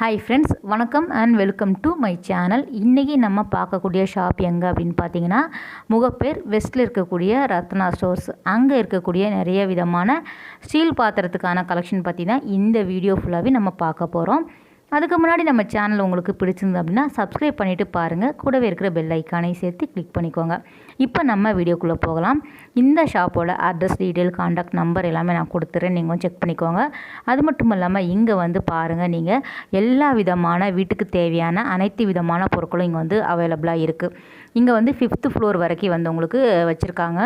Hi friends வணக்கம் and welcome to my channel இன்றைக்கி நம்ம பார்க்கக்கூடிய ஷாப் எங்கே அப்படின்னு பார்த்தீங்கன்னா முகப்பேர் வெஸ்ட்டில் இருக்கக்கூடிய ரத்னா ஸ்டோர்ஸ் அங்கே இருக்கக்கூடிய நிறைய விதமான ஸ்டீல் பாத்திரத்துக்கான கலெக்ஷன் பற்றி தான் இந்த வீடியோ ஃபுல்லாகவே நம்ம பார்க்க போகிறோம் அதுக்கு முன்னாடி நம்ம சேனல் உங்களுக்கு பிடிச்சிருந்து அப்படின்னா சப்ஸ்கிரைப் பண்ணிவிட்டு பாருங்கள் கூடவே இருக்கிற பெல் ஐக்கானை சேர்த்து கிளிக் பண்ணிக்கோங்க. இப்போ நம்ம வீடியோக்குள்ளே போகலாம். இந்த ஷாப்போட அட்ரஸ் டீட்டெயில் காண்டாக்ட் நம்பர் எல்லாமே நான் கொடுத்துறேன். நீங்கள் செக் பண்ணிக்கோங்க. அது மட்டும் இல்லாமல் இங்கே வந்து பாருங்கள் நீங்கள் எல்லா விதமான வீட்டுக்கு தேவையான அனைத்து விதமான பொருட்களும் இங்கே வந்து அவைலபிளாக இருக்குது இங்கே வந்து ஃபிஃப்த்து ஃப்ளோர் வரைக்கும் வந்து உங்களுக்கு வச்சுருக்காங்க.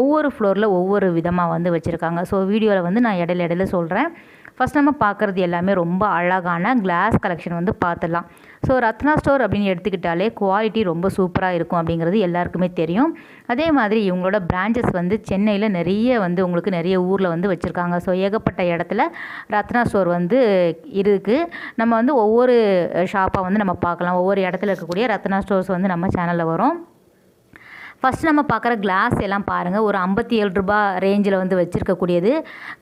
ஒவ்வொரு ஃப்ளோரில் ஒவ்வொரு விதமாக வந்து வச்சுருக்காங்க. ஸோ வீடியோவில் வந்து நான் இடையில இடையில சொல்கிறேன் ஃபஸ்ட் நம்ம பார்க்குறது எல்லாமே ரொம்ப அழகான கிளாஸ் கலெக்ஷன் வந்து பார்த்துடலாம். ஸோ ரத்னா ஸ்டோர் அப்படின்னு எடுத்துக்கிட்டாலே குவாலிட்டி ரொம்ப சூப்பராக இருக்கும் அப்படிங்கிறது எல்லாருக்குமே தெரியும். அதே மாதிரி இவங்களோட பிரான்ச்சஸ் வந்து சென்னையில் நிறைய வந்து உங்களுக்கு நிறைய ஊரில் வந்து வச்சுருக்காங்க. ஸோ ஏகப்பட்ட இடத்துல ரத்னா ஸ்டோர் வந்து இருக்குது நம்ம வந்து ஒவ்வொரு ஷாப்பாக வந்து நம்ம பார்க்கலாம். ஒவ்வொரு இடத்துல இருக்கக்கூடிய ரத்னா ஸ்டோர்ஸ் வந்து நம்ம சேனலில் வரும். ஃபஸ்ட் நம்ம பார்க்குற கிளாஸ் எல்லாம் பாருங்கள் ஒரு ஐம்பத்தி ஏழு ரூபா ரேஞ்சில் வந்து வச்சுருக்கக்கூடியது.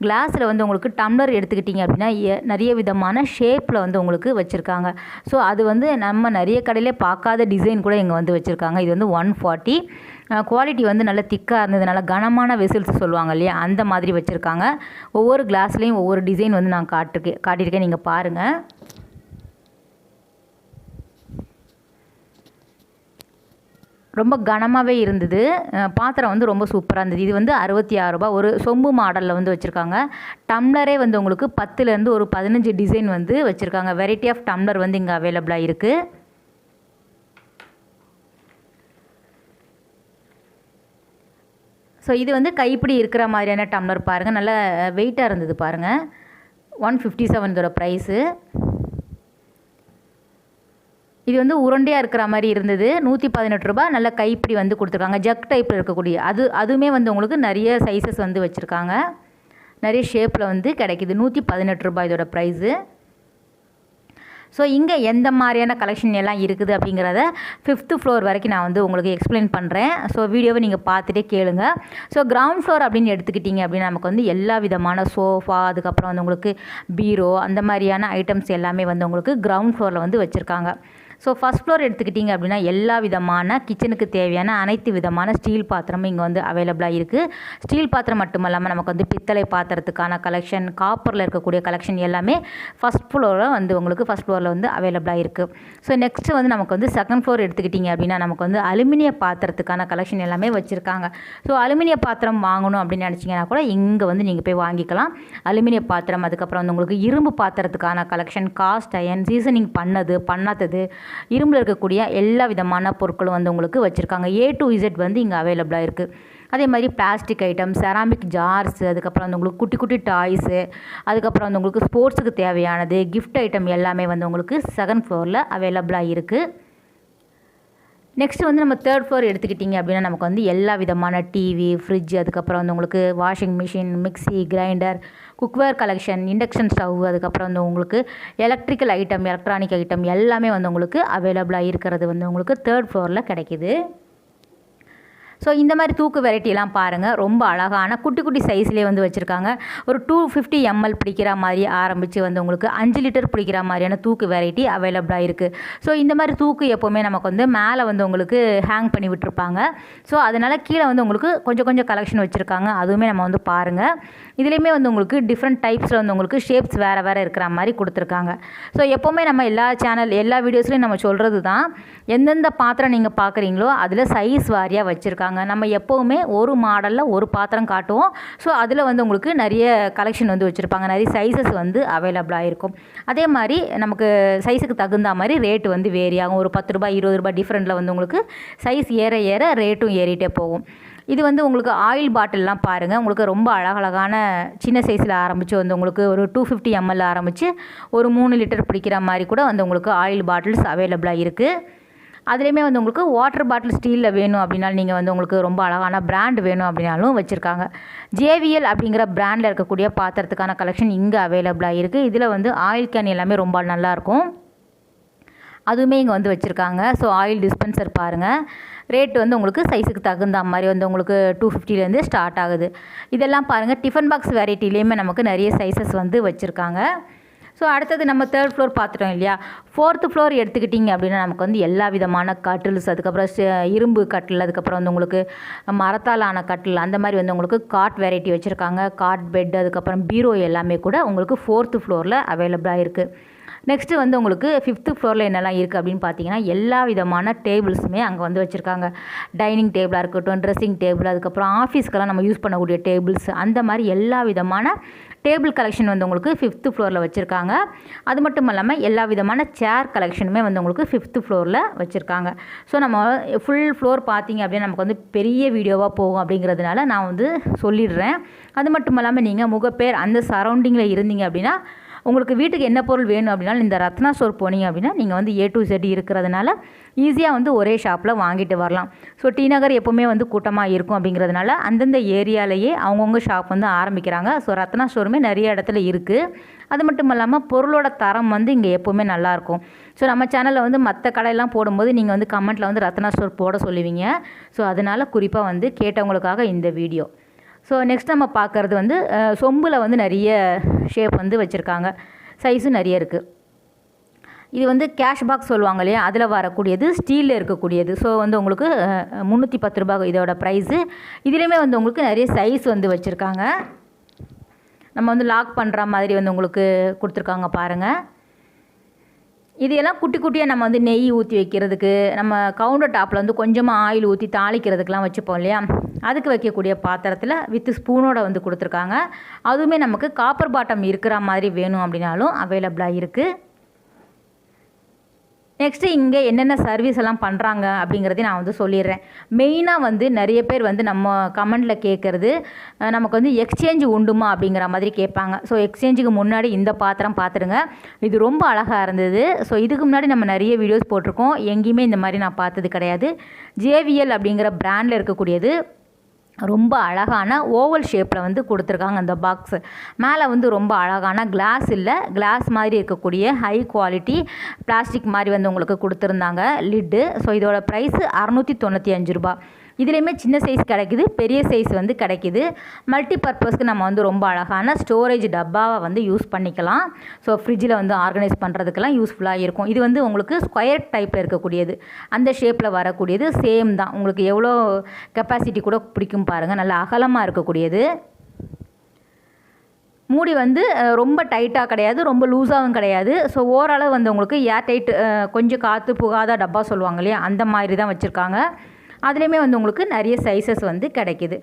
கிளாஸில் வந்து உங்களுக்கு டம்ளர் எடுத்துக்கிட்டிங்க அப்படின்னா நிறைய விதமான ஷேப்பில் வந்து உங்களுக்கு வச்சுருக்காங்க. ஸோ அது வந்து நம்ம நிறைய கடையிலே பார்க்காத டிசைன் கூட இங்கே வந்து வச்சுருக்காங்க. இது வந்து ஒன் ஃபார்ட்டி குவாலிட்டி வந்து நல்ல திக்காக இருந்ததுனால கனமான வெசில்ஸ் சொல்லுவாங்க இல்லையா? அந்த மாதிரி வச்சுருக்காங்க. ஒவ்வொரு கிளாஸ்லேயும் ஒவ்வொரு டிசைன் வந்து நான் காட்டிருக்கேன் காட்டியிருக்கேன். நீங்கள் பாருங்கள் ரொம்ப கனமாகவே இருந்தது. பாத்திரம் வந்து ரொம்ப சூப்பராக இருந்தது. இது வந்து அறுபத்தி ஆறு ரூபாய். ஒரு சொம்பு மாடலில் வந்து வச்சுருக்காங்க. டம்ளரே வந்து உங்களுக்கு பத்துலேருந்து ஒரு பதினஞ்சு டிசைன் வந்து வச்சுருக்காங்க. வெரைட்டி ஆஃப் டம்ளர் வந்து இங்கே அவைலபிளாக இருக்குது ஸோ இது வந்து கைப்பிடி இருக்கிற மாதிரியான டம்ளர் பாருங்கள் நல்ல வெயிட்டாக இருந்தது பாருங்கள் ஒன் ஃபிஃப்டி செவன் இதோட ப்ரைஸு இது வந்து உருண்டையாக இருக்கிற மாதிரி இருந்தது. நூற்றி பதினெட்டு ரூபா நல்ல கைப்பிடி வந்து கொடுத்துருக்காங்க. ஜக் டைப்பில் இருக்கக்கூடிய அது அதுவுமே வந்து உங்களுக்கு நிறைய சைஸஸ் வந்து வச்சுருக்காங்க. நிறைய ஷேப்பில் வந்து கிடைக்கிது. நூற்றி பதினெட்டு ரூபாய் இதோட ப்ரைஸு ஸோ இங்கே எந்த மாதிரியான கலெக்ஷன் எல்லாம் இருக்குது அப்படிங்கிறத ஃபிஃப்த்து ஃப்ளோர் வரைக்கும் நான் வந்து உங்களுக்கு எக்ஸ்பிளைன் பண்ணுறேன் ஸோ வீடியோவை நீங்கள் பார்த்துட்டே கேளுங்க. ஸோ கிரவுண்ட் ஃப்ளோர் அப்படின்னு எடுத்துக்கிட்டிங்க அப்படின்னா நமக்கு வந்து எல்லா விதமான சோஃபா அதுக்கப்புறம் வந்து உங்களுக்கு பீரோ அந்த மாதிரியான ஐட்டம்ஸ் எல்லாமே வந்து உங்களுக்கு கிரவுண்ட் ஃப்ளோரில் வந்து வச்சுருக்காங்க. ஸோ ஃபஸ்ட் ஃப்ளோர் எடுத்துக்கிட்டிங்க அப்படின்னா எல்லா விதமான கிச்சனுக்கு தேவையான அனைத்து விதமான ஸ்டீல் பாத்திரமும் இங்கே வந்து அவைலபிளாக இருக்குது ஸ்டீல் பாத்திரம் மட்டும் இல்லாமல் நமக்கு வந்து பித்தளை பாத்திரத்துக்கான கலெக்ஷன் காப்பரில் இருக்கக்கூடிய கலெக்ஷன் எல்லாமே ஃபஸ்ட் ஃப்ளோரில் வந்து உங்களுக்கு ஃபஸ்ட் ஃப்ளோரில் வந்து அவைலபிளாக இருக்குது ஸோ நெக்ஸ்ட்டு வந்து நமக்கு வந்து செகண்ட் ஃப்ளோர் எடுத்துக்கிட்டிங்க அப்படின்னா நமக்கு வந்து அலுமினிய பாத்திரத்துக்கான கலெக்ஷன் எல்லாமே வச்சுருக்காங்க. ஸோ அலுமினிய பாத்திரம் வாங்கணும் அப்படின்னு நினச்சிங்கன்னா கூட இங்கே வந்து நீங்கள் போய் வாங்கிக்கலாம். அலுமினிய பாத்திரம் அதுக்கப்புறம் வந்து உங்களுக்கு இரும்பு பாத்திரத்துக்கான கலெக்ஷன் காஸ்ட் அயன் சீசனிங் பண்ணது பண்ணாதது இரும்பில் இருக்கக்கூடிய எல்லா விதமான பொருட்களும் வந்து உங்களுக்கு வச்சுருக்காங்க. ஏ டு இசட் வந்து இங்கே அவைலபிளாக இருக்குது அதே மாதிரி பிளாஸ்டிக் ஐட்டம் செராமிக் ஜார்ஸ் அதுக்கப்புறம் வந்து உங்களுக்கு குட்டி குட்டி டாய்ஸு அதுக்கப்புறம் வந்து உங்களுக்கு ஸ்போர்ட்ஸுக்கு தேவையானது கிஃப்ட் ஐட்டம் எல்லாமே வந்து உங்களுக்கு செகண்ட் ஃப்ளோரில் அவைலபிளாக இருக்குது நெக்ஸ்ட் வந்து நம்ம தேர்ட் ஃப்ளோர் எடுத்துக்கிட்டிங்க அப்படின்னா நமக்கு வந்து எல்லா விதமான டிவி ஃப்ரிட்ஜ் அதுக்கப்புறம் வந்து உங்களுக்கு washing machine mixie grinder cookware collection induction stove அதுக்கப்புறம் வந்து உங்களுக்கு எலக்ட்ரிக்கல் ஐட்டம் எலக்ட்ரானிக் ஐட்டம் எல்லாமே வந்து உங்களுக்கு அவைலபிளாக இருக்கிறது வந்து உங்களுக்கு தேர்ட் ஃப்ளோரில் கிடைக்கிது. ஸோ இந்த மாதிரி தூக்கு வெரைட்டிலாம் பாருங்கள் ரொம்ப அழகான குட்டி குட்டி சைஸ்லேயே வந்து வச்சுருக்காங்க. ஒரு டூ ஃபிஃப்டி எம்எல் பிடிக்கிற மாதிரி ஆரம்பித்து வந்து உங்களுக்கு அஞ்சு லிட்டர் பிடிக்கிற மாதிரியான தூக்கு வெரைட்டி அவைலபிளாக இருக்குது ஸோ இந்த மாதிரி தூக்கு எப்போவுமே நமக்கு வந்து மேலே வந்து உங்களுக்கு ஹேங் பண்ணி விட்டுருப்பாங்க. ஸோ அதனால் கீழே வந்து உங்களுக்கு கொஞ்சம் கொஞ்சம் கலெக்ஷன் வச்சுருக்காங்க. அதுவுமே நம்ம வந்து பாருங்கள் இதுலேயுமே வந்து உங்களுக்கு டிஃப்ரெண்ட் டைப்ஸில் வந்து உங்களுக்கு ஷேப்ஸ் வேறு வேறு இருக்கிற மாதிரி கொடுத்துருக்காங்க. ஸோ எப்போவுமே நம்ம எல்லா சேனல் எல்லா வீடியோஸ்லையும் நம்ம சொல்கிறது தான் எந்தெந்த பாத்திரம் நீங்கள் பார்க்குறீங்களோ அதில் சைஸ் வாரியாக வச்சுருக்காங்க. நம்ம எப்போவுமே ஒரு மாடலில் ஒரு பாத்திரம் காட்டுவோம். ஸோ அதில் வந்து உங்களுக்கு நிறைய கலெக்ஷன் வந்து வச்சுருப்பாங்க. நிறைய சைஸஸ் வந்து அவைலபிளாக இருக்கும் அதே மாதிரி நமக்கு சைஸுக்கு தகுந்த மாதிரி ரேட்டு வந்து வேரி ஆகும். ஒரு பத்து ரூபாய் இருபது ரூபாய் டிஃப்ரெண்ட்டில் வந்து உங்களுக்கு சைஸ் ஏற ஏற ரேட்டும் ஏறிட்டே போகும். இது வந்து உங்களுக்கு ஆயில் பாட்டில்லாம் பாருங்கள் உங்களுக்கு ரொம்ப அழகழகான சின்ன சைஸில் ஆரம்பித்து வந்து உங்களுக்கு ஒரு டூ ஃபிஃப்டி எம்எல் ஆரம்பித்து ஒரு மூணு லிட்டர் பிடிக்கிற மாதிரி கூட வந்து உங்களுக்கு ஆயில் பாட்டில்ஸ் அவைலபிளாக இருக்குது அதுலேயுமே வந்து உங்களுக்கு வாட்டர் பாட்டில் ஸ்டீலில் வேணும் அப்படின்னாலும் நீங்கள் வந்து உங்களுக்கு ரொம்ப அழகான பிராண்ட் வேணும் அப்படின்னாலும் வச்சுருக்காங்க. ஜேவிஎல் அப்படிங்கிற பிராண்டில் இருக்கக்கூடிய பாத்திரத்துக்கான கலெக்ஷன் இங்கே அவைலபிளாக இருக்குது இதில் வந்து ஆயில் கேன் எல்லாமே ரொம்ப நல்லாயிருக்கும் அதுவுமே இங்கே வந்து வச்சுருக்காங்க. ஸோ ஆயில் டிஸ்பென்சர் பாருங்கள் ரேட் வந்து உங்களுக்கு சைஸுக்கு தகுந்த மாதிரி வந்து உங்களுக்கு டூ ஃபிஃப்டிலேருந்து ஸ்டார்ட் ஆகுது. இதெல்லாம் பாருங்கள் டிஃபன் பாக்ஸ் வெரைட்டிலேயுமே நமக்கு நிறைய சைஸஸ் வந்து வச்சுருக்காங்க. ஸோ அடுத்தது நம்ம தேர்ட் ஃப்ளோர் பார்த்துட்டோம் இல்லையா? ஃபோர்த்து ஃப்ளோர் எடுத்துக்கிட்டிங்க அப்படின்னா நமக்கு வந்து எல்லா விதமான கட்டில்ஸ் அதுக்கப்புறம் இரும்பு கட்டில் அதுக்கப்புறம் வந்து உங்களுக்கு மரத்தால் ஆன கட்டில் அந்த மாதிரி வந்து உங்களுக்கு காட் வெரைட்டி வச்சுருக்காங்க. காட் பெட் அதுக்கப்புறம் பீரோ எல்லாமே கூட உங்களுக்கு ஃபோர்த்து ஃப்ளோரில் அவைலபிளாக இருக்குது நெக்ஸ்ட்டு வந்து உங்களுக்கு ஃபிஃப்த்து ஃப்ளோரில் என்னெல்லாம் இருக்குது அப்படின்னு பார்த்தீங்கன்னா எல்லா விதமான டேபிள்ஸுமே அங்கே வந்து வச்சுருக்காங்க. டைனிங் டேபிளாக இருக்கட்டும் ட்ரெஸ்ஸிங் டேபிள் அதுக்கப்புறம் ஆஃபீஸ்க்கெல்லாம் நம்ம யூஸ் பண்ணக்கூடிய டேபிள்ஸ் அந்த மாதிரி எல்லா விதமான டேபிள் கலெக்ஷன் வந்து உங்களுக்கு ஃபிஃப்த்து ஃப்ளோரில் வச்சுருக்காங்க. அது மட்டும் இல்லாமல் எல்லா விதமான சேர் கலெக்ஷனுமே வந்து உங்களுக்கு ஃபிஃப்த்து ஃப்ளோரில் வச்சுருக்காங்க. ஸோ நம்ம ஃபுல் ஃப்ளோர் பார்த்தீங்க அப்படின்னா நமக்கு வந்து பெரிய வீடியோவாக போகும் அப்படிங்கிறதுனால நான் வந்து சொல்லிடுறேன். அது மட்டும் இல்லாமல் நீங்கள் முகப்பேர் அந்த சரௌண்டிங்கில் இருந்தீங்க அப்படின்னா உங்களுக்கு வீட்டுக்கு என்ன பொருள் வேணும் அப்படின்னாலும் இந்த ரத்னா ஸ்டோர் போனீங்க அப்படின்னா நீங்கள் வந்து ஏ டு செட் இருக்கிறதுனால ஈஸியாக வந்து ஒரே ஷாப்பில் வாங்கிட்டு வரலாம். ஸோ டி நகர் எப்போவுமே வந்து கூட்டமாக இருக்கும் அப்படிங்கிறதுனால அந்தந்த ஏரியாலேயே அவங்கவுங்க ஷாப் வந்து ஆரம்பிக்கிறாங்க. ஸோ ரத்னா ஸ்டோருமே நிறைய இடத்துல இருக்குது அது மட்டும் இல்லாமல் பொருளோட தரம் வந்து இங்கே எப்போவுமே நல்லாயிருக்கும் ஸோ நம்ம சேனலில் வந்து மற்ற கடையெல்லாம் போடும்போது நீங்கள் வந்து கமெண்ட்டில் வந்து ரத்னா ஸ்டோர் போட சொல்லுவீங்க. ஸோ அதனால் குறிப்பாக வந்து கேட்டவங்களுக்காக இந்த வீடியோ. ஸோ நெக்ஸ்ட் நம்ம பார்க்குறது வந்து சொம்பில் வந்து நிறைய ஷேப் வந்து வச்சுருக்காங்க. சைஸும் நிறைய இருக்குது இது வந்து கேஷ் பாக்ஸ் சொல்லுவாங்க இல்லையா? அதில் வரக்கூடியது ஸ்டீலில் இருக்கக்கூடியது. ஸோ வந்து உங்களுக்கு முந்நூற்றி பத்து ரூபாய் இதோட ப்ரைஸு இதுலேயுமே வந்து உங்களுக்கு நிறைய சைஸ் வந்து வச்சுருக்காங்க. நம்ம வந்து லாக் பண்ணுற மாதிரி வந்து உங்களுக்கு கொடுத்துருக்காங்க பாருங்கள் இதையெல்லாம் குட்டி குட்டியாக நம்ம வந்து நெய் ஊற்றி வைக்கிறதுக்கு நம்ம கவுண்டர் டாப்பில் வந்து கொஞ்சமாக ஆயில் ஊற்றி தாளிக்கிறதுக்கெலாம் வச்சுப்போம் இல்லையா? அதுக்கு வைக்கக்கூடிய பாத்திரத்தில் வித்து ஸ்பூனோட வந்து கொடுத்துருக்காங்க. அதுவுமே நமக்கு காப்பர் பாட்டம் இருக்கிற மாதிரி வேணும் அப்படின்னாலும் அவைலபிளாக இருக்குது நெக்ஸ்ட்டு இங்கே என்னென்ன சர்வீஸ் எல்லாம் பண்ணுறாங்க அப்படிங்கிறதையும் நான் வந்து சொல்லிடுறேன். மெயினாக வந்து நிறைய பேர் வந்து நம்ம கமெண்டில் கேட்குறது நமக்கு வந்து எக்ஸ்சேஞ்சு உண்டுமா அப்படிங்கிற மாதிரி கேட்பாங்க. ஸோ எக்ஸ்சேஞ்சுக்கு முன்னாடி இந்த பாத்திரம் பார்த்துருங்க இது ரொம்ப அழகாக இருந்தது. ஸோ இதுக்கு முன்னாடி நம்ம நிறைய வீடியோஸ் போட்டிருக்கோம். எங்கேயுமே இந்த மாதிரி நான் பார்த்தது கிடையாது. ஜேவிஎல் அப்படிங்கிற ப்ராண்டில் இருக்கக்கூடியது. ரொம்ப அழகான ஓவல் ஷேப்பில் வந்து கொடுத்துருக்காங்க அந்த பாக்ஸு மேலே வந்து ரொம்ப அழகான கிளாஸ் இல்லை கிளாஸ் மாதிரி இருக்கக்கூடிய ஹை குவாலிட்டி பிளாஸ்டிக் மாதிரி வந்து உங்களுக்கு கொடுத்துருந்தாங்க லிட்டு ஸோ இதோட ப்ரைஸு அறநூற்றி தொண்ணூற்றி அஞ்சு ரூபா இதுலேயுமே சின்ன சைஸ் கிடைக்குது பெரிய சைஸ் வந்து கிடைக்குது. மல்டி பர்பஸ்க்கு நம்ம வந்து ரொம்ப அழகான ஸ்டோரேஜ் டப்பாவை வந்து யூஸ் பண்ணிக்கலாம். ஸோ ஃப்ரிட்ஜில் வந்து ஆர்கனைஸ் பண்ணுறதுக்கெல்லாம் யூஸ்ஃபுல்லாக இருக்கும். இது வந்து உங்களுக்கு ஸ்கொயர் டைப்பில் இருக்கக்கூடியது. அந்த ஷேப்பில் வரக்கூடியது சேம் தான். உங்களுக்கு எவ்வளோ கெப்பாசிட்டி கூட பிடிக்கும் பாருங்கள் நல்லா அகலமாக இருக்கக்கூடியது. மூடி வந்து ரொம்ப டைட்டாக கிடையாது. ரொம்ப லூஸாகவும் கிடையாது. ஸோ ஓரளவு வந்து உங்களுக்கு ஏர் டைட் கொஞ்சம் காற்று புகாத டப்பா சொல்லுவாங்க இல்லையா? அந்த மாதிரி தான் வச்சுருக்காங்க. அதுலேயுமே வந்து உங்களுக்கு நிறைய சைஸஸ் வந்து கிடைக்குது.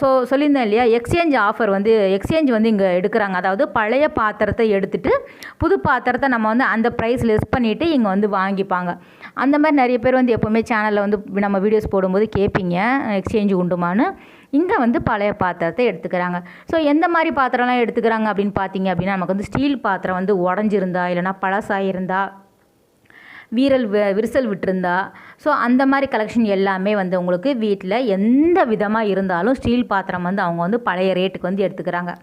ஸோ சொல்லியிருந்தேன் இல்லையா? எக்ஸ்சேஞ்ச் ஆஃபர் வந்து எக்ஸ்சேஞ்ச் வந்து இங்கே எடுக்கிறாங்க. அதாவது பழைய பாத்திரத்தை எடுத்துட்டு புது பாத்திரத்தை நம்ம வந்து அந்த ப்ரைஸ் லெஸ் பண்ணிவிட்டு இங்கே வந்து வாங்கிப்பாங்க. அந்த மாதிரி நிறைய பேர் வந்து எப்போவுமே சேனலில் வந்து நம்ம வீடியோஸ் போடும்போது கேட்பீங்க எக்ஸ்சேஞ்சு உண்டுமான்னு. இங்கே வந்து பழைய பாத்திரத்தை எடுத்துக்கிறாங்க. ஸோ எந்த மாதிரி பாத்திரம்லாம் எடுத்துக்கிறாங்க அப்படின்னு பார்த்தீங்க அப்படின்னா நமக்கு வந்து ஸ்டீல் பாத்திரம் வந்து உடஞ்சிருந்தா இல்லைன்னா பழசாயிருந்தா வீரல் வி- விரிசல் விட்டுருந்தா. ஸோ அந்த மாதிரி கலெக்ஷன் எல்லாமே வந்து உங்களுக்கு வீட்டில் எந்த விதமாக இருந்தாலும் ஸ்டீல் பாத்திரம் வந்து அவங்க வந்து பழைய ரேட்டுக்கு வந்து எடுத்துக்கிறாங்க.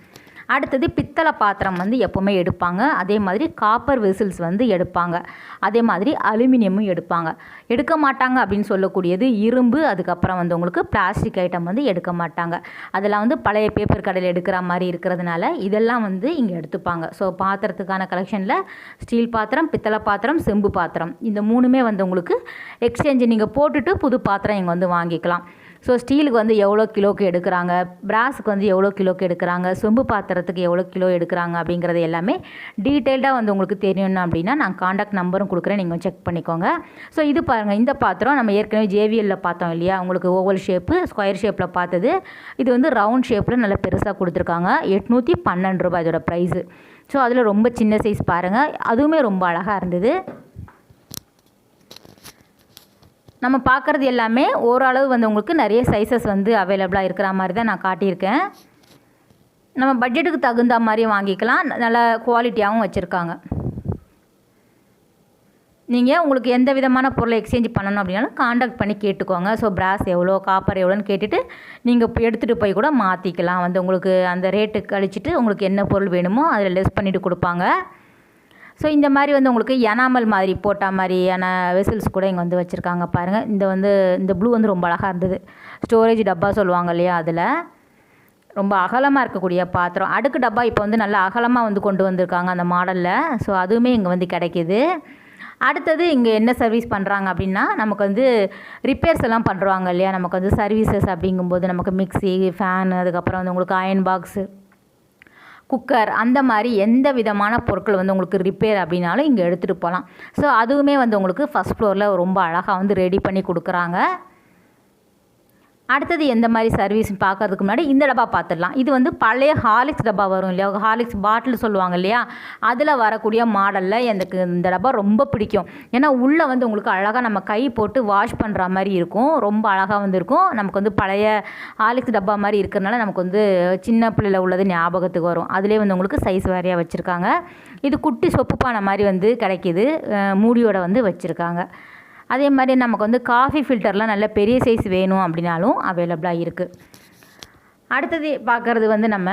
அடுத்தது பித்தளை பாத்திரம் வந்து எப்போவுமே எடுப்பாங்க. அதே மாதிரி காப்பர் வெசில்ஸ் வந்து எடுப்பாங்க. அதே மாதிரி அலுமினியமும் எடுப்பாங்க. எடுக்க மாட்டாங்க அப்படின்னு சொல்லக்கூடியது இரும்பு அதுக்கப்புறம் வந்து உங்களுக்கு பிளாஸ்டிக் ஐட்டம் வந்து எடுக்க மாட்டாங்க. அதெல்லாம் வந்து பழைய பேப்பர் கடையில் எடுக்கிற மாதிரி இருக்கிறதுனால இதெல்லாம் வந்து இங்கே எடுத்துப்பாங்க. ஸோ பாத்திரத்துக்கான கலெக்ஷனில் ஸ்டீல் பாத்திரம் பித்தளை பாத்திரம் செம்பு பாத்திரம். இந்த மூணுமே வந்து உங்களுக்கு எக்ஸ்சேஞ்சு நீங்கள் போட்டுட்டு புது பாத்திரம் இங்கே வந்து வாங்கிக்கலாம். ஸோ ஸ்டீலுக்கு வந்து எவ்வளோ கிலோக்கு எடுக்கிறாங்க? பிராஸுக்கு வந்து எவ்வளோ கிலோக்கு எடுக்கிறாங்க? சொம்பு பாத்திரத்துக்கு எவ்வளோ கிலோ எடுக்கிறாங்க? அப்படிங்கிறது எல்லாமே டீட்டெயில்டாக வந்து உங்களுக்கு தெரியணும் அப்படின்னா நான் காண்டாக்ட் நம்பரும் கொடுக்குறேன். நீங்கள் செக் பண்ணிக்கோங்க. ஸோ இது பாருங்கள் இந்த பாத்திரம் நம்ம ஏற்கனவே ஜேவிஎல்ல பார்த்தோம் இல்லையா? உங்களுக்கு ஓவல் ஷேப்பு ஸ்கொயர் ஷேப்பில் பார்த்தது. இது வந்து ரவுண்ட் ஷேப்பில் நல்லா பெருசாக கொடுத்துருக்காங்க. எட்நூற்றி பன்னெண்டு ரூபாய் இதோட ப்ரைஸு ஸோ அதில் ரொம்ப சின்ன சைஸ் பாருங்கள் அதுவுமே ரொம்ப அழகாக இருந்தது. நம்ம பார்க்குறது எல்லாமே ஓரளவு வந்து உங்களுக்கு நிறைய சைஸஸ் வந்து அவைலபிளாக இருக்கிற மாதிரி தான் நான் காட்டியிருக்கேன். நம்ம பட்ஜெட்டுக்கு தகுந்த மாதிரி வாங்கிக்கலாம். நல்ல குவாலிட்டியாகவும் வச்சுருக்காங்க. நீங்கள் உங்களுக்கு எந்த விதமான பொருளை எக்ஸ்சேஞ்ச் பண்ணணும் அப்படின்னாலும் காண்டாக்ட் பண்ணி கேட்டுக்கோங்க. ஸோ பிராஸ் எவ்வளோ காப்பர் எவ்வளோன்னு கேட்டுட்டு நீங்கள் எடுத்துகிட்டு போய் கூட மாற்றிக்கலாம் வந்து உங்களுக்கு அந்த ரேட்டு கழிச்சிட்டு உங்களுக்கு என்ன பொருள் வேணுமோ அதில் லெஸ் பண்ணிவிட்டு கொடுப்பாங்க. ஸோ இந்த மாதிரி வந்து உங்களுக்கு எனாமல் மாதிரி போட்ட மாதிரியான வெசல்ஸ் கூட இங்கே வந்து வச்சுருக்காங்க பாருங்கள் இந்த வந்து இந்த ப்ளூ வந்து ரொம்ப அழகாக இருந்தது. ஸ்டோரேஜ் டப்பா சொல்லுவாங்க இல்லையா அதில். ரொம்ப அகலமாக இருக்கக்கூடிய பாத்திரம். அடுக்கு டப்பா இப்போ வந்து நல்லா அகலமாக வந்து கொண்டு வந்திருக்காங்க அந்த மாடலில். ஸோ அதுவுமே இங்கே வந்து கிடைக்கிது. அடுத்தது இங்கே என்ன சர்வீஸ் பண்ணுறாங்க அப்படின்னா நமக்கு வந்து ரிப்பேர்ஸ் எல்லாம் பண்ணுறாங்க இல்லையா? நமக்கு வந்து சர்வீசஸ் அப்படிங்கும்போது நமக்கு மிக்ஸி ஃபேன் அதுக்கப்புறம் வந்து உங்களுக்கு அயன் பாக்ஸு குக்கர் அந்த மாதிரி எந்த விதமான பொருட்கள் வந்து உங்களுக்கு ரிப்பேர் அப்படின்னாலும் இங்கே எடுத்துகிட்டு போகலாம் ஸோ அதுவுமே வந்து உங்களுக்கு ஃபஸ்ட் ஃப்ளோரில் ரொம்ப அழகாக வந்து ரெடி பண்ணி கொடுக்குறாங்க. அடுத்தது எந்த மாதிரி சர்வீஸ் பார்க்கறதுக்கு முன்னாடி இந்த டப்பா பார்த்துடலாம். இது வந்து பழைய ஹார்லிக்ஸ் டப்பா வரும் இல்லையா? ஹார்லிக்ஸ் பாட்டில் சொல்லுவாங்க இல்லையா? அதில் வரக்கூடிய மாடலில் எனக்கு இந்த டப்பா ரொம்ப பிடிக்கும். ஏன்னா உள்ளே வந்து உங்களுக்கு அழகாக நம்ம கை போட்டு வாஷ் பண்ணுற மாதிரி இருக்கும். ரொம்ப அழகாக வந்து இருக்கும். நமக்கு வந்து பழைய ஹார்லிக்ஸ் டப்பா மாதிரி இருக்கிறனால நமக்கு வந்து சின்ன பிள்ளையில் உள்ளது ஞாபகத்துக்கு வரும். அதிலே வந்து உங்களுக்கு சைஸ் வேறையாக வச்சுருக்காங்க. இது குட்டி சொப்பு பானை மாதிரி வந்து கிடைக்கிது. மூடியோட வந்து வச்சுருக்காங்க. அதே மாதிரி நமக்கு வந்து காஃபி ஃபில்டர்லாம் நல்ல பெரிய சைஸ் வேணும் அப்படின்னாலும் அவைலபிளாக இருக்குது அடுத்தது பார்க்குறது வந்து நம்ம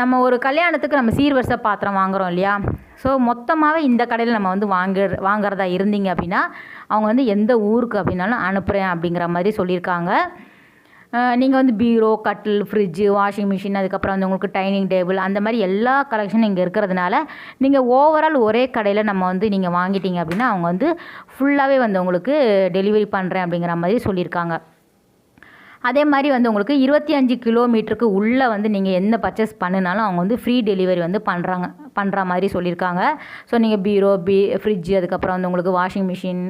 நம்ம ஒரு கல்யாணத்துக்கு நம்ம சீர்வரிசை பாத்திரம் வாங்குறோம் இல்லையா? ஸோ மொத்தமாகவே இந்த கடையில் நம்ம வந்து வாங்க வாங்குறதா இருந்தீங்க அப்படின்னா அவங்க வந்து எந்த ஊருக்கு அப்படின்னாலும் அனுப்புகிறேன் அப்படிங்கிற மாதிரி சொல்லியிருக்காங்க. நீங்கள் வந்து பீரோ கட்டில் ஃப்ரிட்ஜு வாஷிங் மிஷின் அதுக்கப்புறம் வந்து உங்களுக்கு டைனிங் டேபிள் அந்த மாதிரி எல்லா கலெக்ஷனும் இங்கே இருக்கிறதுனால நீங்கள் ஓவரால் ஒரே கடையில் நம்ம வந்து நீங்கள் வாங்கிட்டீங்க அப்படின்னா அவங்க வந்து ஃபுல்லாகவே வந்து உங்களுக்கு டெலிவரி பண்ணுறேன் அப்படிங்கிற மாதிரி சொல்லியிருக்காங்க. அதே மாதிரி வந்து உங்களுக்கு இருபத்தி அஞ்சு கிலோமீட்டருக்கு உள்ளே வந்து நீங்கள் எந்த பர்ச்சேஸ் பண்ணினாலும் அவங்க வந்து ஃப்ரீ டெலிவரி வந்து பண்ணுறாங்க பண்ணுற மாதிரி சொல்லியிருக்காங்க. ஸோ நீங்கள் பீரோ பீ ஃப்ரிட்ஜு அதுக்கப்புறம் வந்து உங்களுக்கு வாஷிங் மிஷின்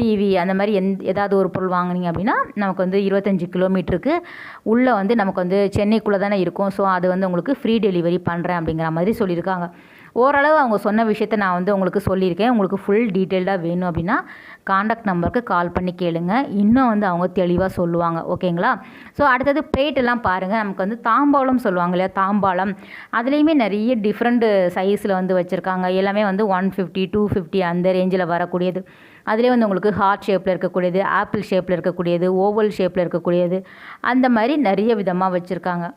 டிவி அந்த மாதிரி எந் ஏதாவது ஒரு பொருள் வாங்குனீங்க அப்படின்னா நமக்கு வந்து இருபத்தஞ்சி கிலோமீட்டருக்கு உள்ளே வந்து நமக்கு வந்து சென்னைக்குள்ளே தானே இருக்கும். ஸோ அது வந்து உங்களுக்கு ஃப்ரீ டெலிவரி பண்ணுறேன் அப்படிங்கிற மாதிரி சொல்லியிருக்காங்க. ஓரளவு அவங்க சொன்ன விஷயத்த நான் வந்து உங்களுக்கு சொல்லியிருக்கேன். உங்களுக்கு ஃபுல் டீட்டெயில்டாக வேணும் அப்படின்னா காண்டாக்ட் நம்பருக்கு கால் பண்ணி கேளுங்க. இன்னும் வந்து அவங்க தெளிவாக சொல்லுவாங்க. ஓகேங்களா? ஸோ அடுத்தது பிளேட்டெல்லாம் எல்லாம் பாருங்கள் நமக்கு வந்து தாம்பாளம் சொல்லுவாங்க இல்லையா? தாம்பாளம். அதுலேயுமே நிறைய டிஃப்ரெண்ட் சைஸில் வந்து வச்சுருக்காங்க. எல்லாமே வந்து ஒன் ஃபிஃப்டி டூ ஃபிஃப்டி அந்த ரேஞ்சில் வரக்கூடியது. அதிலே வந்து உங்களுக்கு ஹார்ட் ஷேப்பில் இருக்கக்கூடியது ஆப்பிள் ஷேப்பில் இருக்கக்கூடியது ஓவல் ஷேப்பில் இருக்கக்கூடியது. அந்த மாதிரி நிறைய விதமாக வச்சுருக்காங்க.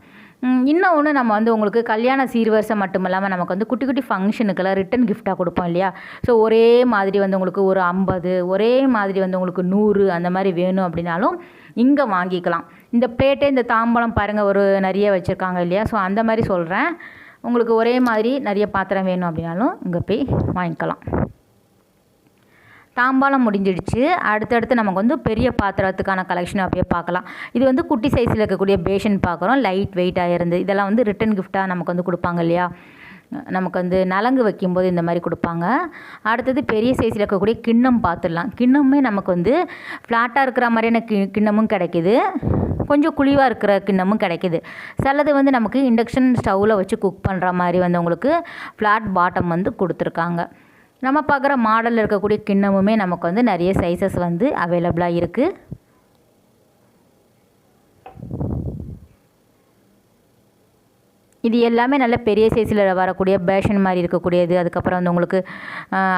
இன்னொன்று நம்ம வந்து உங்களுக்கு கல்யாண சீர்வரிசை மட்டும் இல்லாமல் நமக்கு வந்து குட்டி குட்டி ஃபங்க்ஷனுக்கெல்லாம் ரிட்டன் கிஃப்டாக கொடுப்போம் இல்லையா? ஸோ ஒரே மாதிரி வந்து உங்களுக்கு ஒரு ஐம்பது ஒரே மாதிரி வந்து உங்களுக்கு நூறு அந்த மாதிரி வேணும் அப்படின்னாலும் இங்கே வாங்கிக்கலாம். இந்த பிளேட்டே இந்த தாம்பழம் பாருங்கள் ஒரு நிறைய வச்சுருக்காங்க இல்லையா? ஸோ அந்த மாதிரி சொல்கிறேன் உங்களுக்கு ஒரே மாதிரி நிறைய பாத்திரம் வேணும் அப்படின்னாலும் இங்கே போய் வாங்கிக்கலாம். தாம்பாலம் முடிஞ்சிடுச்சு. அடுத்தடுத்து நமக்கு வந்து பெரிய பாத்திரத்துக்கான கலெக்ஷன் அப்படியே பார்க்கலாம். இது வந்து குட்டி சைஸில் இருக்கக்கூடிய பேஷன் பார்க்குறோம் லைட் வெயிட்டாக இருந்து இதெல்லாம் வந்து ரிட்டன் கிஃப்டாக நமக்கு வந்து கொடுப்பாங்க இல்லையா? நமக்கு வந்து நலங்கு வைக்கும்போது இந்த மாதிரி கொடுப்பாங்க. அடுத்தது பெரிய சைஸில் இருக்கக்கூடிய கிண்ணம் பார்த்துடலாம் கிண்ணமுமே நமக்கு வந்து ஃப்ளாட்டாக இருக்கிற மாதிரியான கி கிண்ணமும் கிடைக்கிது. கொஞ்சம் குழிவாக இருக்கிற கிண்ணமும் கிடைக்கிது. சிலது வந்து நமக்கு இண்டக்ஷன் ஸ்டவ்வில் வச்சு குக் பண்ணுற மாதிரி வந்து உங்களுக்கு ஃப்ளாட் பாட்டம் வந்து கொடுத்துருக்காங்க. நம்ம பார்க்குற மாடலில் இருக்கக்கூடிய கிண்ணமுமே நமக்கு வந்து நிறைய சைஸஸ் வந்து அவைலபிளாக இருக்குது இது எல்லாமே நல்ல பெரிய சைஸில் வரக்கூடிய பேஷன் மாதிரி இருக்கக்கூடியது. அதுக்கப்புறம் வந்து உங்களுக்கு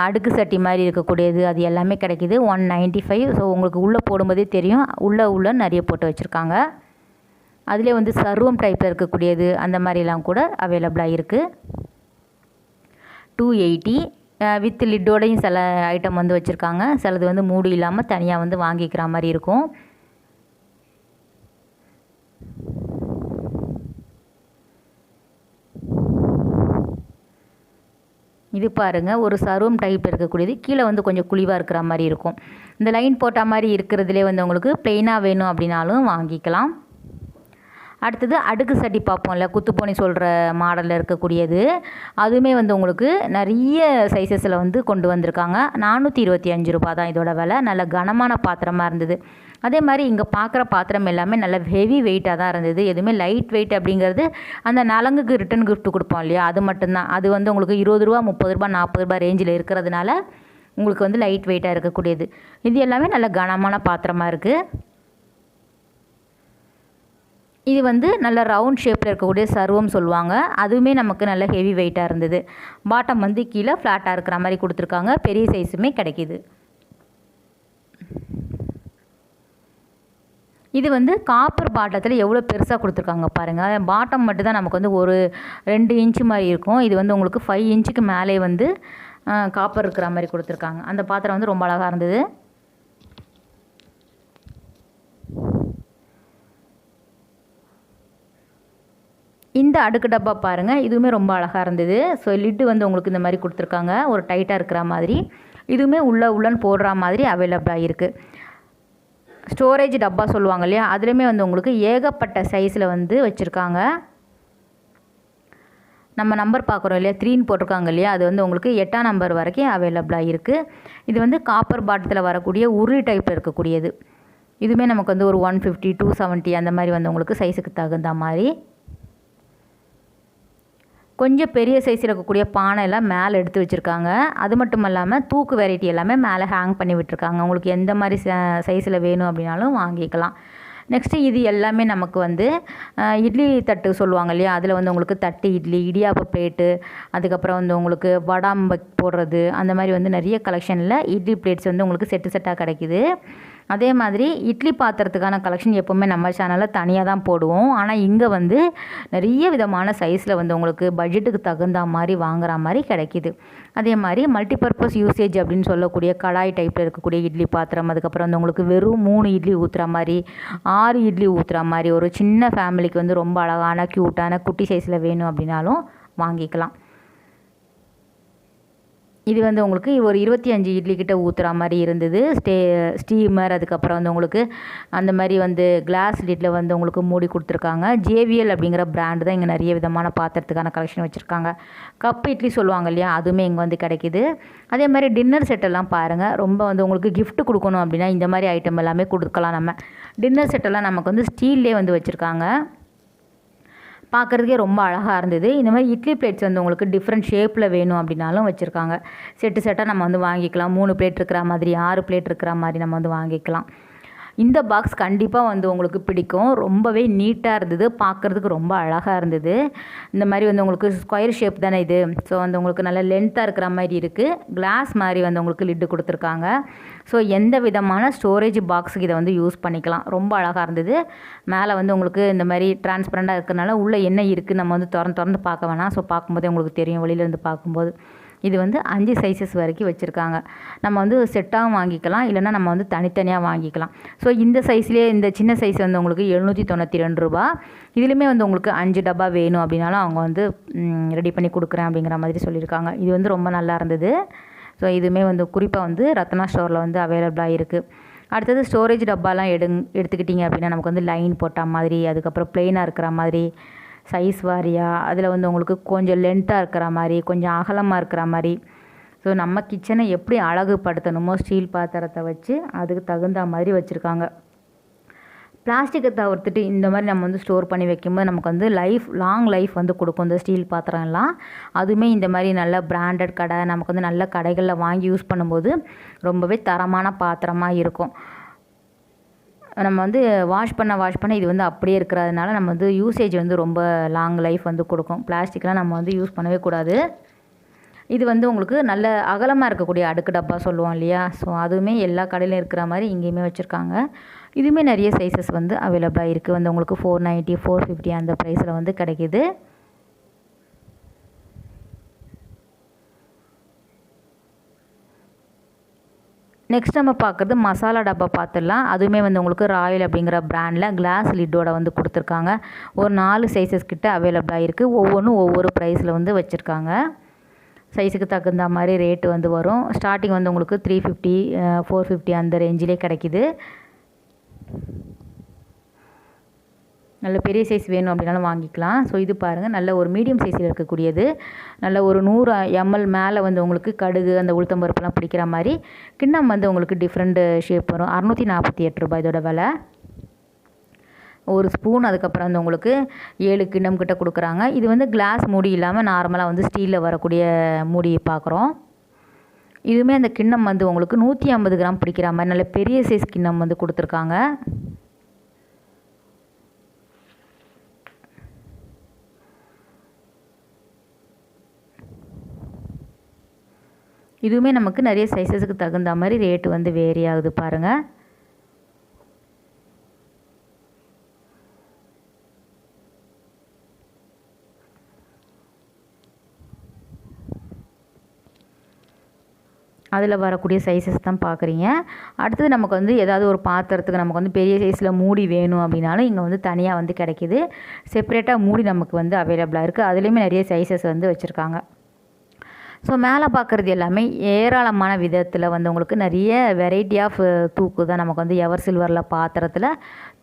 அடுக்கு சட்டி மாதிரி இருக்கக்கூடியது. அது எல்லாமே கிடைக்கிது. ஒன் நைன்ட்டி ஃபைவ் ஸோ உங்களுக்கு உள்ளே போடும்போதே தெரியும். உள்ளே உள்ளே நிறைய போட்டு வச்சுருக்காங்க. அதிலே வந்து சர்வம் டைப்பில் இருக்கக்கூடியது. அந்த மாதிரிலாம் கூட அவைலபிளாக இருக்குது டூ எயிட்டி வித் லிட்டோடையும் சில ஐட்டம் வந்து வச்சுருக்காங்க. சிலது வந்து மூடி இல்லாமல் தனியாக வந்து வாங்கிக்கிற மாதிரி இருக்கும். இது பாருங்கள் ஒரு சர்வம் டைப் இருக்கக்கூடியது. கீழே வந்து கொஞ்சம் குழிவாக இருக்கிற மாதிரி இருக்கும். இந்த லைன் போட்ட மாதிரி இருக்கிறதுலே வந்து உங்களுக்கு ப்ளெயினாக வேணும் அப்படின்னாலும் வாங்கிக்கலாம். அடுத்தது அடுக்கு சட்டி பார்ப்போம்ல குத்துப்போனி சொல்கிற மாடலில் இருக்கக்கூடியது. அதுவுமே வந்து உங்களுக்கு நிறைய சைஸஸில் வந்து கொண்டு வந்திருக்காங்க. நானூற்றி இருபத்தி அஞ்சு ரூபா தான் இதோட விலை. நல்ல கனமான பாத்திரமாக இருந்தது. அதே மாதிரி இங்கே பார்க்குற பாத்திரம் எல்லாமே நல்ல ஹெவி வெயிட்டாக தான் இருந்தது. எதுவுமே லைட் வெயிட் அப்படிங்கிறது அந்த நலங்குக்கு ரிட்டன் கிஃப்ட் கொடுப்போம் இல்லையா? அது மட்டும்தான். அது வந்து உங்களுக்கு இருபது ரூபா முப்பது ரூபா நாற்பது ரூபா ரேஞ்சில் இருக்கிறதுனால உங்களுக்கு வந்து லைட் வெயிட்டாக இருக்கக்கூடியது. இது எல்லாமே நல்ல கனமான பாத்திரமாக இருக்குது இது வந்து நல்ல ரவுண்ட் ஷேப்பில் இருக்கக்கூடிய சர்வம் சொல்லுவாங்க. அதுவுமே நமக்கு நல்ல ஹெவி வெயிட்டாக இருந்தது. பாட்டம் வந்து கீழே ஃப்ளாட்டாக இருக்கிற மாதிரி கொடுத்துருக்காங்க. பெரிய சைஸுமே கிடைக்கிது. இது வந்து காப்பர் பாட்டத்தில் எவ்வளோ பெருசாக கொடுத்துருக்காங்க பாருங்கள் பாட்டம் மட்டும் தான் நமக்கு வந்து ஒரு ரெண்டு இன்ச்சு மாதிரி இருக்கும். இது வந்து உங்களுக்கு ஃபைவ் இன்ச்சுக்கு மேலே வந்து காப்பர் இருக்கிற மாதிரி கொடுத்துருக்காங்க. அந்த பாத்திரம் வந்து ரொம்ப அழகாக இருந்தது. இந்த அடுக்கு டப்பா பாருங்கள் இதுவுமே ரொம்ப அழகாக இருந்தது. ஸோ லிட்டு வந்து உங்களுக்கு இந்த மாதிரி கொடுத்துருக்காங்க. ஒரு டைட்டாக இருக்கிற மாதிரி. இதுவுமே உள்ள உள்ளன்னு போடுற மாதிரி அவைலபிளாக இருக்குது ஸ்டோரேஜ் டப்பா சொல்லுவாங்க இல்லையா? அதுலேயுமே வந்து உங்களுக்கு ஏகப்பட்ட சைஸில் வந்து வச்சுருக்காங்க. நம்ம நம்பர் பார்க்குறோம் இல்லையா? த்ரீன்னு போட்டிருக்காங்க இல்லையா? அது வந்து உங்களுக்கு எட்டாம் நம்பர் வரைக்கும் அவைலபிளாக இருக்குது இது வந்து காப்பர் பாட்டத்தில் வரக்கூடிய உருளி டைப்பில் இருக்கக்கூடியது. இதுவுமே நமக்கு வந்து ஒரு ஒன் ஃபிஃப்டி டூ செவன்ட்டி அந்த மாதிரி வந்து உங்களுக்கு சைஸுக்கு தகுந்த மாதிரி கொஞ்சம் பெரிய சைஸில் இருக்கக்கூடிய பானை எல்லாம் மேலே எடுத்து வச்சுருக்காங்க. அது மட்டும் இல்லாமல் தூக்கு வெரைட்டி எல்லாமே மேலே ஹேங் பண்ணி விட்டுருக்காங்க. உங்களுக்கு எந்த மாதிரி சைஸில் வேணும் அப்படின்னாலும் வாங்கிக்கலாம். நெக்ஸ்ட்டு இது எல்லாமே நமக்கு வந்து இட்லி தட்டு சொல்லுவாங்க இல்லையா? அதில் வந்து உங்களுக்கு தட்டு இட்லி இடியாப்ப பிளேட்டு அதுக்கப்புறம் வந்து உங்களுக்கு வடாம் போடுறது அந்த மாதிரி வந்து நிறைய கலெக்ஷனில் இட்லி பிளேட்ஸ் வந்து உங்களுக்கு செட்டு செட்டாக கிடைக்கிது. அதே மாதிரி இட்லி பாத்திரத்துக்கான கலெக்ஷன் எப்போவுமே நம்ம சேனலில் தனியாக தான் போடுவோம். ஆனால் இங்கே வந்து நிறைய விதமான சைஸில் வந்து உங்களுக்கு பட்ஜெட்டுக்கு தகுந்த மாதிரி வாங்குற மாதிரி கிடைக்கிது. அதே மாதிரி மல்டிபர்பஸ் யூசேஜ் அப்படின்னு சொல்லக்கூடிய கடாய் டைப்பில் இருக்கக்கூடிய இட்லி பாத்திரம் அதுக்கப்புறம் வந்து உங்களுக்கு வெறும் மூணு இட்லி ஊற்றுற மாதிரி ஆறு இட்லி ஊற்றுற மாதிரி ஒரு சின்ன ஃபேமிலிக்கு வந்து ரொம்ப அழகான க்யூட்டான குட்டி சைஸில் வேணும் அப்படின்னாலும் வாங்கிக்கலாம். இது வந்து உங்களுக்கு ஒரு இருபத்தி அஞ்சு இட்லி கிட்ட ஊற்றுற மாதிரி இருந்தது. ஸ்டே ஸ்டீமர் அதுக்கப்புறம் வந்து உங்களுக்கு அந்த மாதிரி வந்து கிளாஸ் லிட்டில் வந்து உங்களுக்கு மூடி கொடுத்துருக்காங்க. ஜேவிஎல் அப்படிங்கிற பிராண்டு தான் இங்கே நிறைய விதமான பாத்திரத்துக்கான கலெக்ஷன் வச்சுருக்காங்க. கப் இட்லி சொல்லுவாங்க இல்லையா அதுவுமே இங்கே வந்து கிடைக்கிது. அதே மாதிரி டின்னர் செட்டெல்லாம் பாருங்கள் ரொம்ப வந்து உங்களுக்கு கிஃப்ட் கொடுக்கணும் அப்படின்னா இந்த மாதிரி ஐட்டம் எல்லாமே கொடுக்கலாம் நம்ம. டின்னர் செட்டெல்லாம் நமக்கு வந்து ஸ்டீல்லே வந்து வச்சுருக்காங்க. பார்க்குறதுக்கே ரொம்ப அழகாக இருந்தது. இந்த மாதிரி இட்லி பிளேட்ஸ் வந்து உங்களுக்கு டிஃப்ரெண்ட் ஷேப்பில் வேணும் அப்படின்னாலும் வச்சுருக்காங்க. செட்டு செட்டாக நம்ம வந்து வாங்கிக்கலாம். மூணு பிளேட் இருக்கிற மாதிரி ஆறு பிளேட் இருக்கிற மாதிரி நம்ம வந்து வாங்கிக்கலாம். இந்த பாக்ஸ் கண்டிப்பாக வந்து உங்களுக்கு பிடிக்கும். ரொம்பவே நீட்டாக இருந்தது. பார்க்குறதுக்கு ரொம்ப அழகாக இருந்தது. இந்த மாதிரி வந்து உங்களுக்கு ஸ்கொயர் ஷேப் தானே இது? ஸோ வந்து உங்களுக்கு நல்ல லென்த்தாக இருக்கிற மாதிரி இருக்குது கிளாஸ் மாதிரி வந்து உங்களுக்கு லிட்டு கொடுத்துருக்காங்க. ஸோ எந்த விதமான ஸ்டோரேஜ் பாக்ஸுக்கு இதை வந்து யூஸ் பண்ணிக்கலாம். ரொம்ப அழகாக இருந்தது. மேலே வந்து உங்களுக்கு இந்த மாதிரி டிரான்ஸ்பரண்ட்டாக இருக்கிறனால உள்ளே என்ன இருக்குது நம்ம வந்து திறந்து திறந்து பார்க்க வேணாம். ஸோ பார்க்கும்போதே உங்களுக்கு தெரியும். வெளியிலேருந்து பார்க்கும்போது. இது வந்து அஞ்சு சைஸஸ் வரைக்கும் வச்சுருக்காங்க. நம்ம வந்து செட்டாகவும் வாங்கிக்கலாம் இல்லைன்னா நம்ம வந்து தனித்தனியாக வாங்கிக்கலாம். ஸோ இந்த சைஸ்லேயே இந்த சின்ன சைஸ் வந்து உங்களுக்கு எழுநூற்றி தொண்ணூற்றி ரெண்டு ரூபா. இதுலேயுமே வந்து உங்களுக்கு அஞ்சு டப்பா வேணும் அப்படின்னாலும் அவங்க வந்து ரெடி பண்ணி கொடுக்குறேன் அப்படிங்கிற மாதிரி சொல்லியிருக்காங்க. இது வந்து ரொம்ப நல்லா இருந்தது. ஸோ இதுவுமே வந்து குறிப்பாக வந்து ரத்னா ஸ்டோரில் வந்து அவைலபிளாக இருக்குது அடுத்தது ஸ்டோரேஜ் டப்பாலாம் எடு எடுத்துக்கிட்டிங்க அப்படின்னா நமக்கு வந்து லைன் போட்ட மாதிரி அதுக்கப்புறம் பிளெயினாக இருக்கிற மாதிரி சைஸ் வாரியாக அதில் வந்து உங்களுக்கு கொஞ்சம் லென்த்தாக இருக்கிற மாதிரி கொஞ்சம் அகலமாக இருக்கிற மாதிரி. ஸோ நம்ம கிச்சனை எப்படி அழகுபடுத்தணுமோ ஸ்டீல் பாத்திரத்தை வச்சு அதுக்கு தகுந்த மாதிரி வச்சுருக்காங்க. பிளாஸ்டிக்கை தவிர்த்துட்டு இந்த மாதிரி நம்ம வந்து ஸ்டோர் பண்ணி வைக்கும்போது நமக்கு வந்து லைஃப் லாங் லைஃப் வந்து கொடுக்கும் இந்த ஸ்டீல் பாத்திரம் எல்லாம் அதுவுமே இந்த மாதிரி நல்ல பிராண்டட் கடை நமக்கு வந்து நல்ல கடைகளில் வாங்கி யூஸ் பண்ணும்போது ரொம்பவே தரமான பாத்திரமாக இருக்கும். நம்ம வந்து வாஷ் பண்ண வாஷ் பண்ண இது வந்து அப்படியே இருக்கிறதுனால நம்ம வந்து யூசேஜ் வந்து ரொம்ப லாங் லைஃப் வந்து கொடுக்கும். பிளாஸ்டிக்லாம் நம்ம வந்து யூஸ் பண்ணவே கூடாது. இது வந்து உங்களுக்கு நல்ல அகலமாக இருக்கக்கூடிய அடுக்கு டப்பா சொல்லுவோம் இல்லையா? ஸோ அதுவுமே எல்லா கடையிலும் இருக்கிற மாதிரி இங்கேயுமே வச்சுருக்காங்க. இதுவுமே நிறைய சைஸஸ் வந்து அவைலபிளாக இருக்குது வந்து உங்களுக்கு ஃபோர் நைன்ட்டி ஃபோர் ஃபிஃப்டி அந்த ப்ரைஸில் வந்து கிடைக்கிது. நெக்ஸ்ட் நம்ம பார்க்குறது மசாலா டப்பா பார்த்துடலாம். அதுவுமே வந்து உங்களுக்கு ராயல் அப்படிங்கிற ப்ராண்டில் கிளாஸ் லிட்டோட வந்து கொடுத்துருக்காங்க. ஒரு நாலு சைஸஸ் கிட்ட அவைலபிளாக இருக்குது ஒவ்வொன்றும் ஒவ்வொரு ப்ரைஸில் வந்து வச்சுருக்காங்க. சைஸுக்கு தகுந்த மாதிரி ரேட்டு வந்து வரும். ஸ்டார்டிங் வந்து உங்களுக்கு த்ரீ ஃபிஃப்டி ஃபோர் ஃபிஃப்டி அந்த ரேஞ்சிலே கிடைக்கிது. நல்ல பெரிய சைஸ் வேணும் அப்படின்னாலும் வாங்கிக்கலாம். ஸோ இது பாருங்கள் நல்ல ஒரு மீடியம் சைஸில் இருக்கக்கூடியது. நல்ல ஒரு நூறு எம்எல் மேலே வந்து உங்களுக்கு கடுகு அந்த உளுத்தம் பருப்புலாம் பிடிக்கிற மாதிரி கிண்ணம் வந்து உங்களுக்கு டிஃப்ரெண்ட்டு ஷேப் வரும். அறநூற்றி நாற்பத்தி எட்டு ரூபாய் இதோட விலை. ஒரு ஸ்பூன் அதுக்கப்புறம் வந்து உங்களுக்கு ஏழு கிண்ணம் கிட்ட கொடுக்குறாங்க. இது வந்து கிளாஸ் மூடி இல்லாமல் நார்மலாக வந்து ஸ்டீலில் வரக்கூடிய மூடி பார்க்குறோம் இதுவுமே அந்த கிண்ணம் வந்து உங்களுக்கு நூற்றி ஐம்பது கிராம் பிடிக்கிற மாதிரி நல்ல பெரிய சைஸ் கிண்ணம் வந்து கொடுத்துருக்காங்க. இதுவுமே நமக்கு நிறைய சைஸஸுக்கு தகுந்த மாதிரி ரேட்டு வந்து வேரி ஆகுது பாருங்கள் அதில் வரக்கூடிய சைஸஸ் தான் பார்க்குறீங்க. அடுத்தது நமக்கு வந்து ஏதாவது ஒரு பாத்திரத்துக்கு நமக்கு வந்து பெரிய சைஸில் மூடி வேணும் அப்படின்னாலும் இங்கே வந்து தனியாக வந்து கிடைக்கிது. செப்பரேட்டாக மூடி நமக்கு வந்து அவைலபிளாக இருக்குது அதுலேயுமே நிறைய சைஸஸ் வந்து வச்சுருக்காங்க. ஸோ மேலே பார்க்குறது எல்லாமே ஏராளமான விதத்தில் வந்து உங்களுக்கு நிறைய வெரைட்டி ஆஃப் தூக்கு தான் நமக்கு வந்து எவர் சில்வரில் பாத்திரத்தில்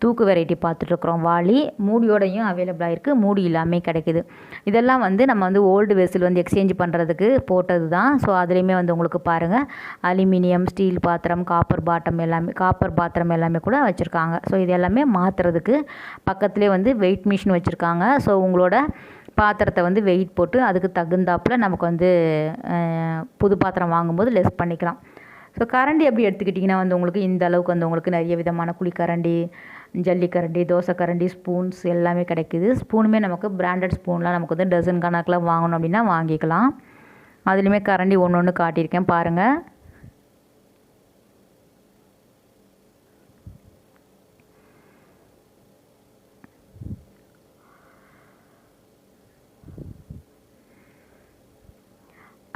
தூக்கு வெரைட்டி பார்த்துட்ருக்குறோம் வாளி மூடியோடையும் அவைலபிளாக இருக்குது மூடி இல்லாமல் கிடைக்குது. இதெல்லாம் வந்து நம்ம வந்து ஓல்டு வெசில் வந்து எக்ஸ்சேஞ்ச் பண்ணுறதுக்கு போட்டது தான். ஸோ அதுலேயுமே வந்து உங்களுக்கு பாருங்கள் அலுமினியம் ஸ்டீல் பாத்திரம் காப்பர் பாட்டம் எல்லாமே காப்பர் பாத்திரம் எல்லாமே கூட வச்சுருக்காங்க. ஸோ இது எல்லாமே மாற்றுறதுக்கு பக்கத்துலேயே வந்து வெயிட் மிஷின் வச்சுருக்காங்க. ஸோ உங்களோட பாத்திரத்தை வந்து வெயிட் போட்டு அதுக்கு தகுந்தாப்பில் நமக்கு வந்து புது பாத்திரம் வாங்கும்போது லெஸ் பண்ணிக்கலாம். ஸோ கரண்டி எப்படி எடுத்துக்கிட்டிங்கன்னா வந்து உங்களுக்கு இந்த அளவுக்கு வந்து உங்களுக்கு நிறைய விதமான குழிக்கரண்டி ஜல்லிக்கரண்டி தோசை கரண்டி ஸ்பூன்ஸ் எல்லாமே கிடைக்குது. ஸ்பூனுமே நமக்கு பிராண்டட் ஸ்பூன்லாம் நமக்கு வந்து டசன் கணக்கில் வாங்கணும் அப்படின்னா வாங்கிக்கலாம். அதுலேயுமே கரண்டி ஒன்று ஒன்று காட்டியிருக்கேன் பாருங்கள்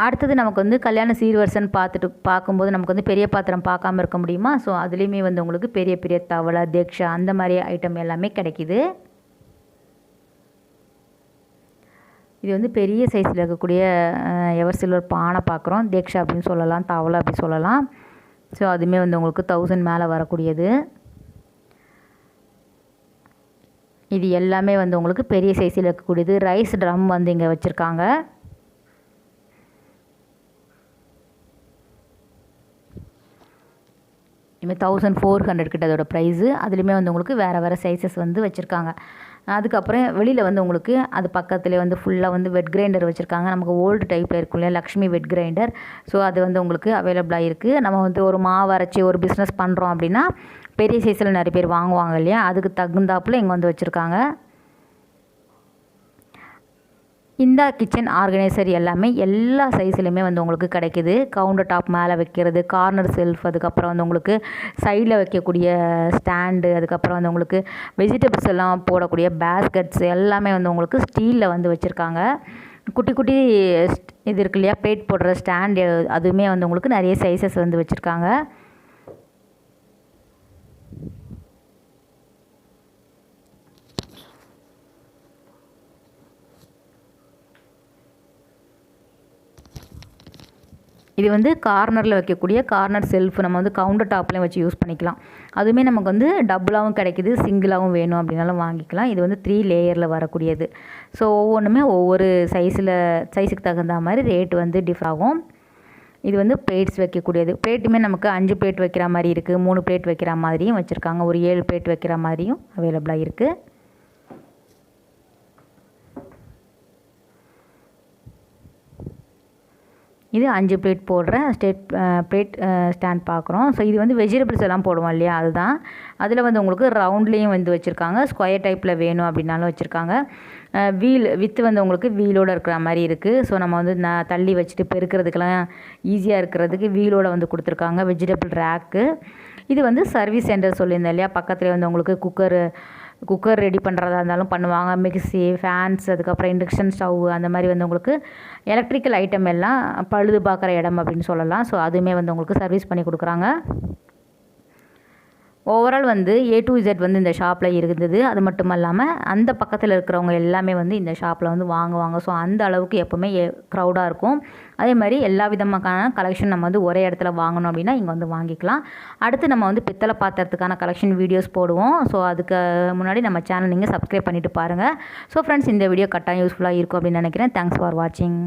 அடுத்தது நமக்கு வந்து கல்யாண சீர்வரிசைன்னு பார்த்துட்டு பார்க்கும்போது நமக்கு வந்து பெரிய பாத்திரம் பார்க்காம இருக்க முடியுமா? ஸோ அதுலேயுமே வந்து உங்களுக்கு பெரிய பெரிய தவளை தேக்ஷா அந்த மாதிரி ஐட்டம் எல்லாமே கிடைக்கிது. இது வந்து பெரிய சைஸில் இருக்கக்கூடிய எவர் சில்வர் பானை பார்க்குறோம். தேக்ஷா அப்படின்னு சொல்லலாம் தவளை அப்படி சொல்லலாம். ஸோ அதுவுமே வந்து உங்களுக்கு தௌசண்ட் மேலே வரக்கூடியது. இது எல்லாமே வந்து உங்களுக்கு பெரிய சைஸில் இருக்கக்கூடியது. ரைஸ் ட்ரம் வந்து இங்கே வச்சுருக்காங்க. இதுமாதிரி தௌசண்ட் ஃபோர் ஹண்ட்ரட் கிட்ட அதோட ப்ரைஸு அதுலேயுமே வந்து உங்களுக்கு வேறு வேறு சைஸஸ் வந்து வச்சுருக்காங்க. அதுக்கப்புறம் வெளியில் வந்து உங்களுக்கு அது பக்கத்துலேயே வந்து ஃபுல்லாக வந்து வெட் கிரைண்டர் வச்சுருக்காங்க. நமக்கு ஓல்டு டைப்பில் இருக்கும் இல்லையா? லக்ஷ்மி வெட் கிரைண்டர் ஸோ அது வந்து உங்களுக்கு அவைலபிளாக இருக்குது நம்ம வந்து ஒரு மாவு அரைச்சி ஒரு பிஸ்னஸ் பண்ணுறோம் அப்படின்னா பெரிய சைஸில் நிறைய பேர் வாங்குவாங்க இல்லையா? அதுக்கு தகுந்தாப்பில் இங்கே வந்து வச்சுருக்காங்க. இந்த கிச்சன் ஆர்கனைசர் எல்லாமே எல்லா சைஸ்லையுமே வந்து உங்களுக்கு கிடைக்கிது. கவுண்டர் டாப் மேலே வைக்கிறது கார்னர் செல்ஃப் அதுக்கப்புறம் வந்து உங்களுக்கு சைடில் வைக்கக்கூடிய ஸ்டாண்டு அதுக்கப்புறம் வந்து உங்களுக்கு வெஜிடபிள்ஸ் எல்லாம் போடக்கூடிய பேஸ்கட்ஸ் எல்லாமே வந்து உங்களுக்கு ஸ்டீலில் வந்து வச்சுருக்காங்க. குட்டி குட்டி இது இருக்கு இல்லையா பிளேட் போடுற ஸ்டாண்டு அதுவுமே வந்து உங்களுக்கு நிறைய சைஸஸ் வந்து வச்சுருக்காங்க. இது வந்து கார்னரில் வைக்கக்கூடிய கார்னர் செல்ஃப் நம்ம வந்து கவுண்டர் டாப்லேயும் வச்சு யூஸ் பண்ணிக்கலாம். அதுவுமே நமக்கு வந்து டபுளாகவும் கிடைக்கிது சிங்கிளாகவும் வேணும் அப்படின்னாலும் வாங்கிக்கலாம். இது வந்து த்ரீ லேயரில் வரக்கூடியது. ஸோ ஒவ்வொன்றுமே ஒவ்வொரு சைஸில் சைஸுக்கு தகுந்த மாதிரி ரேட் வந்து டிஃபர் ஆகும். இது வந்து பிளேட்ஸ் வைக்கக்கூடியது. பிளேட்டுமே நமக்கு அஞ்சு பிளேட் வைக்கிற மாதிரி இருக்குது மூணு பிளேட் வைக்கிற மாதிரியும் வச்சுருக்காங்க. ஒரு ஏழு பிளேட் வைக்கிற மாதிரியும் அவைலபிளாக இருக்குது இது அஞ்சு பிளேட் போடுற ஸ்டேட் பிளேட் ஸ்டாண்ட் பார்க்குறோம் ஸோ இது வந்து வெஜிடபிள்ஸ் எல்லாம் போடுவோம் இல்லையா? அதுதான். அதில் வந்து உங்களுக்கு ரவுண்ட்லேயும் வந்து வச்சுருக்காங்க. ஸ்கொயர் டைப்பில் வேணும் அப்படின்னாலும் வச்சுருக்காங்க. வீல் வித்து வந்து உங்களுக்கு வீலோடு இருக்கிற மாதிரி இருக்குது ஸோ நம்ம வந்து நான் தள்ளி வச்சுட்டு பெருக்கிறதுக்கெல்லாம் ஈஸியாக இருக்கிறதுக்கு வீலோட வந்து கொடுத்துருக்காங்க. வெஜிடபிள் ரேக்கு இது வந்து சர்வீஸ் சென்டர் சொல்லியிருந்தேன் இல்லையா? பக்கத்துலேயே வந்து உங்களுக்கு குக்கரு குக்கர் ரெடி பண்ணுறதா இருந்தாலும் பண்ணுவாங்க. மிக்ஸி ஃபேன்ஸ் அதுக்கப்புறம் இண்டக்ஷன் ஸ்டவ் அந்த மாதிரி வந்து உங்களுக்கு எலக்ட்ரிக்கல் ஐட்டம் எல்லாம் பழுது பார்க்குற இடம் அப்படின்னு சொல்லலாம். ஸோ அதுவுமே வந்து உங்களுக்கு சர்வீஸ் பண்ணி கொடுக்குறாங்க. ஓவரால் வந்து ஏ டு இசட் வந்து இந்த ஷாப்பில் இருந்தது. அது மட்டும் இல்லாமல் அந்த பக்கத்தில் இருக்கிறவங்க எல்லாமே வந்து இந்த ஷாப்பில் வந்து வாங்குவாங்க. ஸோ அந்த அளவுக்கு எப்போவுமே க்ரௌடாக இருக்கும். அதே மாதிரி எல்லா விதமான கலெக்ஷன் நம்ம வந்து ஒரே இடத்துல வாங்கணும் அப்படின்னா இங்கே வந்து வாங்கிக்கலாம். அடுத்து நம்ம வந்து பித்தளை பாத்திரத்துக்கான கலெக்ஷன் வீடியோஸ் போடுவோம். ஸோ அதுக்கு முன்னாடி நம்ம சேனல் நீங்கள் சப்ஸ்கிரைப் பண்ணிவிட்டு பாருங்கள் ஸோ ஃப்ரெண்ட்ஸ் இந்த வீடியோ கட்டாயம் யூஸ்ஃபுல்லாக இருக்கும் அப்படின்னு நினைக்கிறேன். தேங்க்ஸ் ஃபார் வாட்சிங்